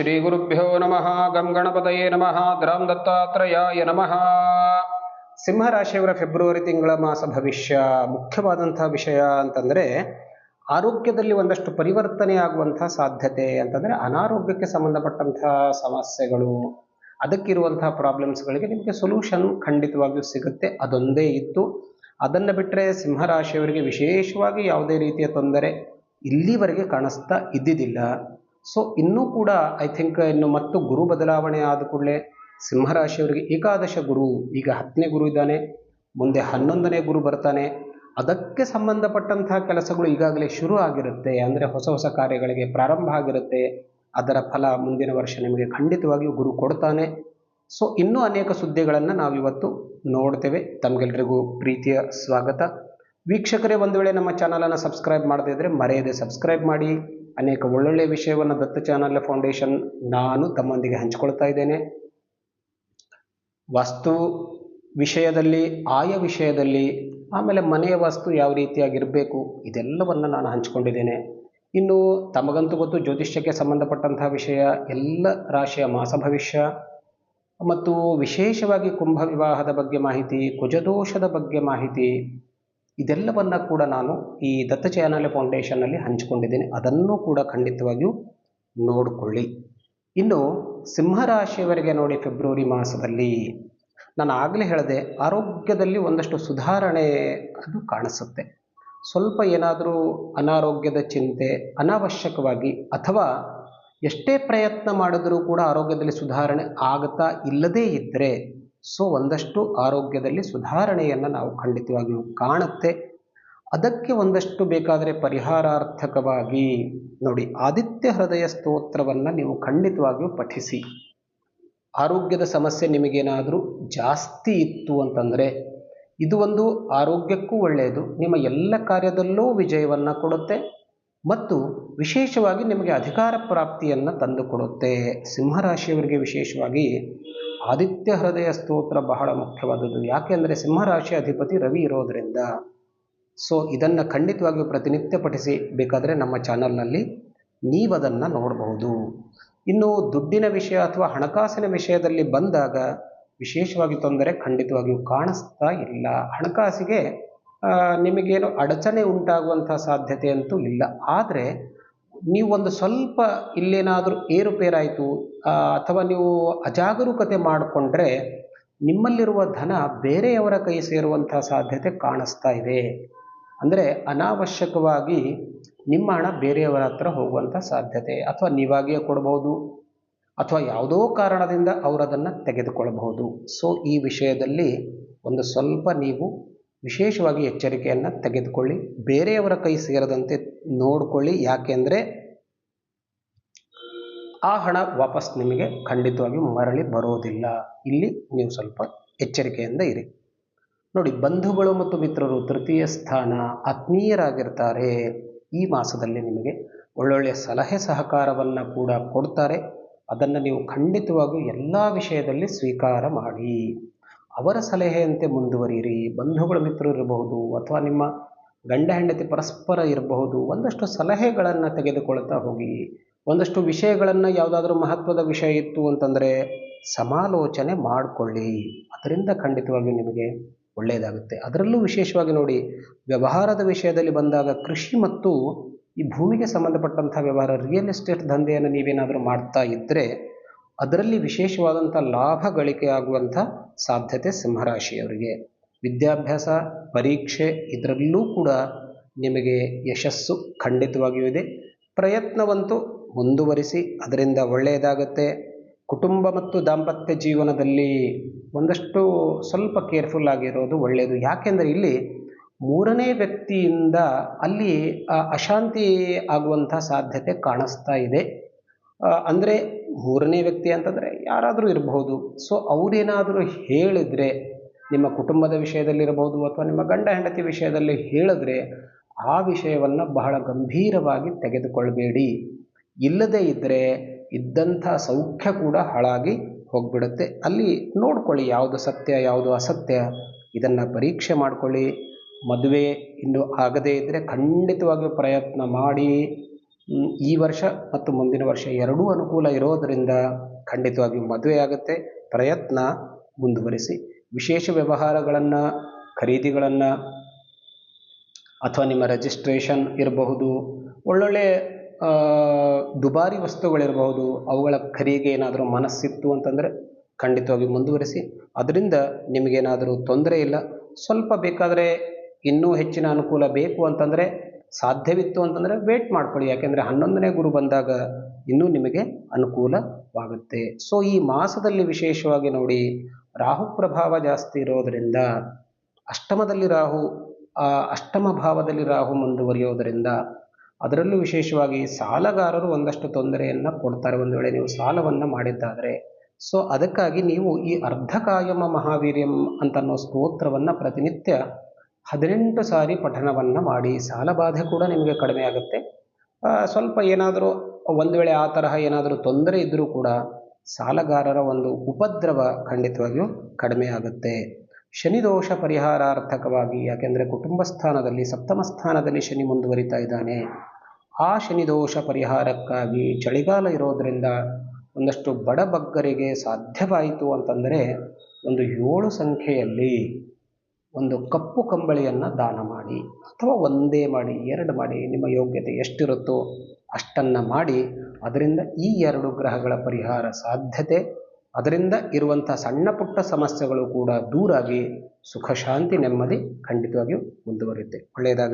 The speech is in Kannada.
ಶ್ರೀಗುರುಭ್ಯೋ ನಮಃ, ಗಂ ಗಣಪತಯೇ ನಮಃ, ದ್ರಾಂ ದತ್ತಾತ್ರೇಯಾಯ ನಮಃ. ಸಿಂಹರಾಶಿಯವರ ಫೆಬ್ರವರಿ ತಿಂಗಳ ಮಾಸ ಭವಿಷ್ಯ ಮುಖ್ಯವಾದಂತಹ ವಿಷಯ ಅಂತಂದರೆ, ಆರೋಗ್ಯದಲ್ಲಿ ಒಂದಷ್ಟು ಪರಿವರ್ತನೆ ಆಗುವಂತಹ ಸಾಧ್ಯತೆ ಅಂತಂದರೆ, ಅನಾರೋಗ್ಯಕ್ಕೆ ಸಂಬಂಧಪಟ್ಟಂತಹ ಸಮಸ್ಯೆಗಳು, ಅದಕ್ಕಿರುವಂತಹ ಪ್ರಾಬ್ಲಮ್ಸ್ಗಳಿಗೆ ನಿಮಗೆ ಸೊಲ್ಯೂಷನ್ ಖಂಡಿತವಾಗಿಯೂ ಸಿಗುತ್ತೆ. ಅದೊಂದೇ ಇತ್ತು. ಅದನ್ನು ಬಿಟ್ಟರೆ ಸಿಂಹರಾಶಿಯವರಿಗೆ ವಿಶೇಷವಾಗಿ ಯಾವುದೇ ರೀತಿಯ ತೊಂದರೆ ಇಲ್ಲಿವರೆಗೆ ಕಾಣಿಸ್ತಾ ಇದ್ದಿದ್ದಿಲ್ಲ. ಸೊ ಇನ್ನೂ ಕೂಡ ಐ ಥಿಂಕ್ ಇನ್ನು ಮತ್ತು ಗುರು ಬದಲಾವಣೆ ಆದ ಕೂಡಲೇ ಸಿಂಹರಾಶಿಯವರಿಗೆ ಏಕಾದಶ ಗುರು, ಈಗ ಹತ್ತನೇ ಗುರು ಇದ್ದಾನೆ, ಮುಂದೆ ಹನ್ನೊಂದನೇ ಗುರು ಬರ್ತಾನೆ. ಅದಕ್ಕೆ ಸಂಬಂಧಪಟ್ಟಂತಹ ಕೆಲಸಗಳು ಈಗಾಗಲೇ ಶುರು ಆಗಿರುತ್ತೆ. ಅಂದರೆ ಹೊಸ ಹೊಸ ಕಾರ್ಯಗಳಿಗೆ ಪ್ರಾರಂಭ ಆಗಿರುತ್ತೆ. ಅದರ ಫಲ ಮುಂದಿನ ವರ್ಷ ನಿಮಗೆ ಖಂಡಿತವಾಗಿಯೂ ಗುರು ಕೊಡ್ತಾನೆ. ಸೊ ಇನ್ನೂ ಅನೇಕ ಸುದ್ದಿಗಳನ್ನು ನಾವಿವತ್ತು ನೋಡ್ತೇವೆ. ತಮಗೆಲ್ರಿಗೂ ಪ್ರೀತಿಯ ಸ್ವಾಗತ. ವೀಕ್ಷಕರೇ, ಒಂದು ವೇಳೆ ನಮ್ಮ ಚಾನಲನ್ನು ಸಬ್ಸ್ಕ್ರೈಬ್ ಮಾಡದೇ ಇದ್ದರೆ ಮರೆಯದೆ ಸಬ್ಸ್ಕ್ರೈಬ್ ಮಾಡಿ. ಅನೇಕ ಒಳ್ಳೊಳ್ಳೆಯ ವಿಷಯವನ್ನು ದತ್ತ ಚಾನಲ್ ಫೌಂಡೇಶನ್ ನಾನು ತಮ್ಮೊಂದಿಗೆ ಹಂಚಿಕೊಳ್ತಾ ಇದ್ದೇನೆ. ವಸ್ತು ವಿಷಯದಲ್ಲಿ, ಆಯ ವಿಷಯದಲ್ಲಿ, ಆಮೇಲೆ ಮನೆಯ ವಸ್ತು ಯಾವ ರೀತಿಯಾಗಿರಬೇಕು, ಇದೆಲ್ಲವನ್ನು ನಾನು ಹಂಚಿಕೊಂಡಿದ್ದೇನೆ. ಇನ್ನು ತಮಗಂತೂ ಗೊತ್ತು, ಜ್ಯೋತಿಷ್ಯಕ್ಕೆ ಸಂಬಂಧಪಟ್ಟಂತಹ ವಿಷಯ ಎಲ್ಲ ರಾಶಿಯ ಮಾಸ ಭವಿಷ್ಯ, ಮತ್ತು ವಿಶೇಷವಾಗಿ ಕುಂಭ ವಿವಾಹದ ಬಗ್ಗೆ ಮಾಹಿತಿ, ಕುಜದೋಷದ ಬಗ್ಗೆ ಮಾಹಿತಿ ಇದೆಲ್ಲವನ್ನು ಕೂಡ ನಾನು ಈ ದತ್ತ ಚಾನಲ್ ಫೌಂಡೇಶನ್ನಲ್ಲಿ ಹಂಚಿಕೊಂಡಿದ್ದೇನೆ. ಅದನ್ನು ಕೂಡ ಖಂಡಿತವಾಗಿಯೂ ನೋಡಿಕೊಳ್ಳಿ. ಇನ್ನು ಸಿಂಹರಾಶಿಯವರಿಗೆ ನೋಡಿ ಫೆಬ್ರವರಿ ಮಾಸದಲ್ಲಿ ನಾನು ಆಗಲೇ ಹೇಳಿದೆ, ಆರೋಗ್ಯದಲ್ಲಿ ಒಂದಷ್ಟು ಸುಧಾರಣೆ ಅದು ಕಾಣಿಸುತ್ತೆ. ಸ್ವಲ್ಪ ಏನಾದರೂ ಅನಾರೋಗ್ಯದ ಚಿಂತೆ, ಅನಾವಶ್ಯಕವಾಗಿ ಅಥವಾ ಎಷ್ಟೇ ಪ್ರಯತ್ನ ಮಾಡಿದರೂ ಕೂಡ ಆರೋಗ್ಯದಲ್ಲಿ ಸುಧಾರಣೆ ಆಗುತ್ತಾ ಇಲ್ಲದೇ ಇದ್ದರೆ ಸೊ ಒಂದಷ್ಟು ಆರೋಗ್ಯದಲ್ಲಿ ಸುಧಾರಣೆಯನ್ನು ನಾವು ಖಂಡಿತವಾಗಿಯೂ ಕಾಣುತ್ತೆ. ಅದಕ್ಕೆ ಒಂದಷ್ಟು ಬೇಕಾದರೆ ಪರಿಹಾರಾರ್ಥಕವಾಗಿ ನೋಡಿ ಆದಿತ್ಯ ಹೃದಯ ಸ್ತೋತ್ರವನ್ನು ನೀವು ಖಂಡಿತವಾಗಿಯೂ ಪಠಿಸಿ. ಆರೋಗ್ಯದ ಸಮಸ್ಯೆ ನಿಮಗೇನಾದರೂ ಜಾಸ್ತಿ ಇತ್ತು ಅಂತಂದರೆ ಇದು ಒಂದು ಆರೋಗ್ಯಕ್ಕೂ ಒಳ್ಳೆಯದು ನಿಮ್ಮ ಎಲ್ಲ ಕಾರ್ಯದಲ್ಲೂ ವಿಜಯವನ್ನು ಕೊಡುತ್ತೆ ಮತ್ತು ವಿಶೇಷವಾಗಿ ನಿಮಗೆ ಅಧಿಕಾರ ಪ್ರಾಪ್ತಿಯನ್ನು ತಂದುಕೊಡುತ್ತೆ ಸಿಂಹರಾಶಿಯವರಿಗೆ ವಿಶೇಷವಾಗಿ ಆದಿತ್ಯ ಹೃದಯ ಸ್ತೋತ್ರ ಬಹಳ ಮುಖ್ಯವಾದದ್ದು. ಯಾಕೆಂದರೆ ಸಿಂಹರಾಶಿ ಅಧಿಪತಿ ರವಿ ಇರೋದರಿಂದ. ಸೊ ಇದನ್ನು ಖಂಡಿತವಾಗಿಯೂ ಪ್ರತಿನಿತ್ಯ ಪಠಿಸಿ ಬೇಕಾದರೆ ನಮ್ಮ ಚಾನಲ್ನಲ್ಲಿ ನೀವದನ್ನು ನೋಡಬಹುದು. ಇನ್ನು ದುಡ್ಡಿನ ವಿಷಯ ಅಥವಾ ಹಣಕಾಸಿನ ವಿಷಯದಲ್ಲಿ ಬಂದಾಗ ವಿಶೇಷವಾಗಿ ತೊಂದರೆ ಖಂಡಿತವಾಗಿಯೂ ಕಾಣಿಸ್ತಾ ಇಲ್ಲ. ಹಣಕಾಸಿಗೆ ನಿಮಗೇನು ಅಡಚಣೆ ಉಂಟಾಗುವಂಥ ಸಾಧ್ಯತೆ ಅಂತೂ ಇಲ್ಲ. ಆದರೆ ನೀವು ಒಂದು ಸ್ವಲ್ಪ ಇಲ್ಲೇನಾದರೂ ಏರುಪೇರಾಯಿತು ಅಥವಾ ನೀವು ಅಜಾಗರೂಕತೆ ಮಾಡಿಕೊಂಡ್ರೆ ನಿಮ್ಮಲ್ಲಿರುವ ಧನ ಬೇರೆಯವರ ಕೈ ಸೇರುವಂಥ ಸಾಧ್ಯತೆ ಕಾಣಿಸ್ತಾ ಇದೆ. ಅಂದರೆ ಅನಾವಶ್ಯಕವಾಗಿ ನಿಮ್ಮ ಹಣ ಬೇರೆಯವರ ಹತ್ರ ಹೋಗುವಂಥ ಸಾಧ್ಯತೆ. ಅಥವಾ ನೀವಾಗಿಯೇ ಕೊಡಬಹುದು ಅಥವಾ ಯಾವುದೋ ಕಾರಣದಿಂದ ಅವರದನ್ನು ತೆಗೆದುಕೊಳ್ಳಬಹುದು ಸೊ ಈ ವಿಷಯದಲ್ಲಿ ಒಂದು ಸ್ವಲ್ಪ ನೀವು ವಿಶೇಷವಾಗಿ ಎಚ್ಚರಿಕೆಯನ್ನು ತೆಗೆದುಕೊಳ್ಳಿ. ಬೇರೆಯವರ ಕೈ ಸೇರದಂತೆ ನೋಡಿಕೊಳ್ಳಿ. ಯಾಕೆಂದರೆ ಆ ಹಣ ವಾಪಸ್ ನಿಮಗೆ ಖಂಡಿತವಾಗಿ ಮರಳಿ ಬರೋದಿಲ್ಲ. ಇಲ್ಲಿ ನೀವು ಸ್ವಲ್ಪ ಎಚ್ಚರಿಕೆಯಿಂದ ಇರಿ. ನೋಡಿ, ಬಂಧುಗಳು ಮತ್ತು ಮಿತ್ರರು, ತೃತೀಯ ಸ್ಥಾನ, ಆತ್ಮೀಯರಾಗಿರ್ತಾರೆ. ಈ ಮಾಸದಲ್ಲಿ ನಿಮಗೆ ಒಳ್ಳೊಳ್ಳೆಯ ಸಲಹೆ ಸಹಕಾರವನ್ನು ಕೂಡ ಕೊಡ್ತಾರೆ. ಅದನ್ನು ನೀವು ಖಂಡಿತವಾಗಿಯೂ ಎಲ್ಲ ವಿಷಯದಲ್ಲಿ ಸ್ವೀಕಾರ ಮಾಡಿ. ಅವರ ಸಲಹೆಯಂತೆ ಮುಂದುವರಿಯಿರಿ, ಬಂಧುಗಳು ಮಿತ್ರರು ಇರಬಹುದು ಅಥವಾ ನಿಮ್ಮ ಗಂಡ ಹೆಂಡತಿ ಪರಸ್ಪರ ಇರಬಹುದು, ಒಂದಷ್ಟು ಸಲಹೆಗಳನ್ನು ತೆಗೆದುಕೊಳ್ತಾ ಹೋಗಿ, ಒಂದಷ್ಟು ವಿಷಯಗಳನ್ನು ಯಾವುದಾದ್ರೂ ಮಹತ್ವದ ವಿಷಯ ಇತ್ತು ಅಂತಂದರೆ ಸಮಾಲೋಚನೆ ಮಾಡಿಕೊಳ್ಳಿ. ಅದರಿಂದ ಖಂಡಿತವಾಗಿಯೂ ನಿಮಗೆ ಒಳ್ಳೆಯದಾಗುತ್ತೆ. ಅದರಲ್ಲೂ ವಿಶೇಷವಾಗಿ ನೋಡಿ, ವ್ಯವಹಾರದ ವಿಷಯದಲ್ಲಿ ಬಂದಾಗ ಕೃಷಿ ಮತ್ತು ಈ ಭೂಮಿಗೆ ಸಂಬಂಧಪಟ್ಟಂಥ ವ್ಯವಹಾರ ರಿಯಲ್ ಎಸ್ಟೇಟ್ ದಂಧೆಯನ್ನು ನೀವೇನಾದರೂ ಮಾಡ್ತಾ ಇದ್ದರೆ ಅದರಲ್ಲಿ ವಿಶೇಷವಾದಂಥ ಲಾಭ ಗಳಿಕೆ ಆಗುವಂಥ ಸಾಧ್ಯತೆ ಸಿಂಹರಾಶಿಯವರಿಗೆ. ವಿದ್ಯಾಭ್ಯಾಸ, ಪರೀಕ್ಷೆ ಇದರಲ್ಲೂ ಕೂಡ ನಿಮಗೆ ಯಶಸ್ಸು ಖಂಡಿತವಾಗಿಯೂ ಇದೆ. ಪ್ರಯತ್ನವಂತೂ ಮುಂದುವರಿಸಿ, ಅದರಿಂದ ಒಳ್ಳೆಯದಾಗುತ್ತೆ. ಕುಟುಂಬ ಮತ್ತು ದಾಂಪತ್ಯ ಜೀವನದಲ್ಲಿ ಒಂದಷ್ಟು ಸ್ವಲ್ಪ ಕೇರ್ಫುಲ್ ಆಗಿರೋದು ಒಳ್ಳೆಯದು. ಯಾಕೆಂದರೆ ಇಲ್ಲಿ ಮೂರನೇ ವ್ಯಕ್ತಿಯಿಂದ ಅಲ್ಲಿ ಅಶಾಂತಿ ಆಗುವಂಥ ಸಾಧ್ಯತೆ ಕಾಣಿಸ್ತಾ ಇದೆ. ಅಂದರೆ ಮೂರನೇ ವ್ಯಕ್ತಿ ಅಂತಂದರೆ ಯಾರಾದರೂ ಇರಬಹುದು. ಸೊ ಅವರೇನಾದರೂ ಹೇಳಿದರೆ, ನಿಮ್ಮ ಕುಟುಂಬದ ವಿಷಯದಲ್ಲಿರಬಹುದು ಅಥವಾ ನಿಮ್ಮ ಗಂಡ ಹೆಂಡತಿ ವಿಷಯದಲ್ಲಿ ಹೇಳಿದ್ರೆ, ಆ ವಿಷಯವನ್ನು ಬಹಳ ಗಂಭೀರವಾಗಿ ತೆಗೆದುಕೊಳ್ಬೇಡಿ. ಇಲ್ಲದೇ ಇದ್ದರೆ ಇದ್ದಂಥ ಸೌಖ್ಯ ಕೂಡ ಹಾಳಾಗಿ ಹೋಗ್ಬಿಡುತ್ತೆ. ಅಲ್ಲಿ ನೋಡ್ಕೊಳ್ಳಿ ಯಾವುದು ಸತ್ಯ, ಯಾವುದು ಅಸತ್ಯ. ಇದನ್ನು ಪರೀಕ್ಷೆ ಮಾಡಿಕೊಳ್ಳಿ. ಮದುವೆ ಇನ್ನು ಆಗದೇ ಇದ್ದರೆ ಖಂಡಿತವಾಗಿಯೂ ಪ್ರಯತ್ನ ಮಾಡಿ. ಈ ವರ್ಷ ಮತ್ತು ಮುಂದಿನ ವರ್ಷ ಎರಡೂ ಅನುಕೂಲ ಇರೋದರಿಂದ ಖಂಡಿತವಾಗಿಯೂ ಮದುವೆ ಆಗುತ್ತೆ ಪ್ರಯತ್ನ ಮುಂದುವರಿಸಿ. ವಿಶೇಷ ವ್ಯವಹಾರಗಳನ್ನು, ಖರೀದಿಗಳನ್ನು ಅಥವಾ ನಿಮ್ಮ ರಿಜಿಸ್ಟ್ರೇಷನ್ ಇರಬಹುದು. ಒಳ್ಳೊಳ್ಳೆ ದುಬಾರಿ ವಸ್ತುಗಳಿರಬಹುದು. ಅವುಗಳ ಖರೀದಿಗೆ ಏನಾದರೂ ಮನಸ್ಸಿತ್ತು ಅಂತಂದರೆ ಖಂಡಿತವಾಗಿ ಮುಂದುವರಿಸಿ. ಅದರಿಂದ ನಿಮಗೇನಾದರೂ ತೊಂದರೆ ಇಲ್ಲ. ಸ್ವಲ್ಪ ಬೇಕಾದರೆ ಇನ್ನೂ ಹೆಚ್ಚಿನ ಅನುಕೂಲ ಬೇಕು ಅಂತಂದರೆ ಸಾಧ್ಯವಿತ್ತು ಅಂತಂದರೆ ವೇಟ್ ಮಾಡ್ಕೊಳ್ಳಿ. ಯಾಕೆಂದರೆ ಹನ್ನೊಂದನೇ ಗುರು ಬಂದಾಗ ಇನ್ನೂ ನಿಮಗೆ ಅನುಕೂಲವಾಗುತ್ತೆ. ಸೊ ಈ ಮಾಸದಲ್ಲಿ ವಿಶೇಷವಾಗಿ ನೋಡಿ, ರಾಹು ಪ್ರಭಾವ ಜಾಸ್ತಿ ಇರೋದರಿಂದ, ಅಷ್ಟಮದಲ್ಲಿ ರಾಹು ಅಷ್ಟಮ ಭಾವದಲ್ಲಿ ರಾಹು ಮುಂದುವರಿಯೋದರಿಂದ ಅದರಲ್ಲೂ ವಿಶೇಷವಾಗಿ ಸಾಲಗಾರರು ಒಂದಷ್ಟು ತೊಂದರೆಯನ್ನು ಕೊಡ್ತಾರೆ. ಒಂದು ವೇಳೆ ನೀವು ಸಾಲವನ್ನು ಮಾಡಿದ್ದಾದರೆ ಸೊ ಅದಕ್ಕಾಗಿ ನೀವು ಈ ಅರ್ಧಕಾಯಮ ಮಹಾವೀರ್ಯಂ ಅಂತನ್ನೋ ಸ್ತೋತ್ರವನ್ನು ಪ್ರತಿನಿತ್ಯ ಹದಿನೆಂಟು ಸಾರಿ ಪಠಣವನ್ನು ಮಾಡಿ, ಸಾಲಬಾಧೆ ಕೂಡ ನಿಮಗೆ ಕಡಿಮೆ ಆಗುತ್ತೆ. ಸ್ವಲ್ಪ ಏನಾದರೂ, ಒಂದು ವೇಳೆ ಆ ತರಹ ಏನಾದರೂ ತೊಂದರೆ ಇದ್ದರೂ ಕೂಡ ಸಾಲಗಾರರ ಒಂದು ಉಪದ್ರವ ಖಂಡಿತವಾಗಿಯೂ ಕಡಿಮೆ ಆಗುತ್ತೆ. ಶನಿದೋಷ ಪರಿಹಾರಾರ್ಥಕವಾಗಿ, ಯಾಕೆಂದರೆ ಕುಟುಂಬ ಸ್ಥಾನದಲ್ಲಿ, ಸಪ್ತಮ ಸ್ಥಾನದಲ್ಲಿ ಶನಿ ಮುಂದುವರಿತಾ ಇದ್ದಾನೆ. ಆ ಶನಿದೋಷ ಪರಿಹಾರಕ್ಕಾಗಿ ಚಳಿಗಾಲ ಇರೋದರಿಂದ ಒಂದಷ್ಟು ಬಡಬಗ್ಗರಿಗೆ ಸಾಧ್ಯವಾಯಿತು ಅಂತಂದರೆ, ಒಂದು ಏಳು ಸಂಖ್ಯೆಯಲ್ಲಿ ಒಂದು ಕಪ್ಪು ಕಂಬಳಿಯನ್ನು ದಾನ ಮಾಡಿ ಅಥವಾ ಒಂದೇ ಮಾಡಿ, ಎರಡು ಮಾಡಿ ನಿಮ್ಮ ಯೋಗ್ಯತೆ ಎಷ್ಟಿರುತ್ತೋ ಅಷ್ಟನ್ನು ಮಾಡಿ, ಅದರಿಂದ ಈ ಎರಡು ಗ್ರಹಗಳ ಪರಿಹಾರ ಸಾಧ್ಯತೆ, ಅದರಿಂದ ಇರುವಂಥ ಸಣ್ಣ ಪುಟ್ಟ ಸಮಸ್ಯೆಗಳು ಕೂಡ ದೂರಾಗಿ ಸುಖ ಶಾಂತಿ ನೆಮ್ಮದಿ ಖಂಡಿತವಾಗಿಯೂ ಮುಂದುವರಿಯುತ್ತೆ. ಒಳ್ಳೆಯದಾಗಲಿ.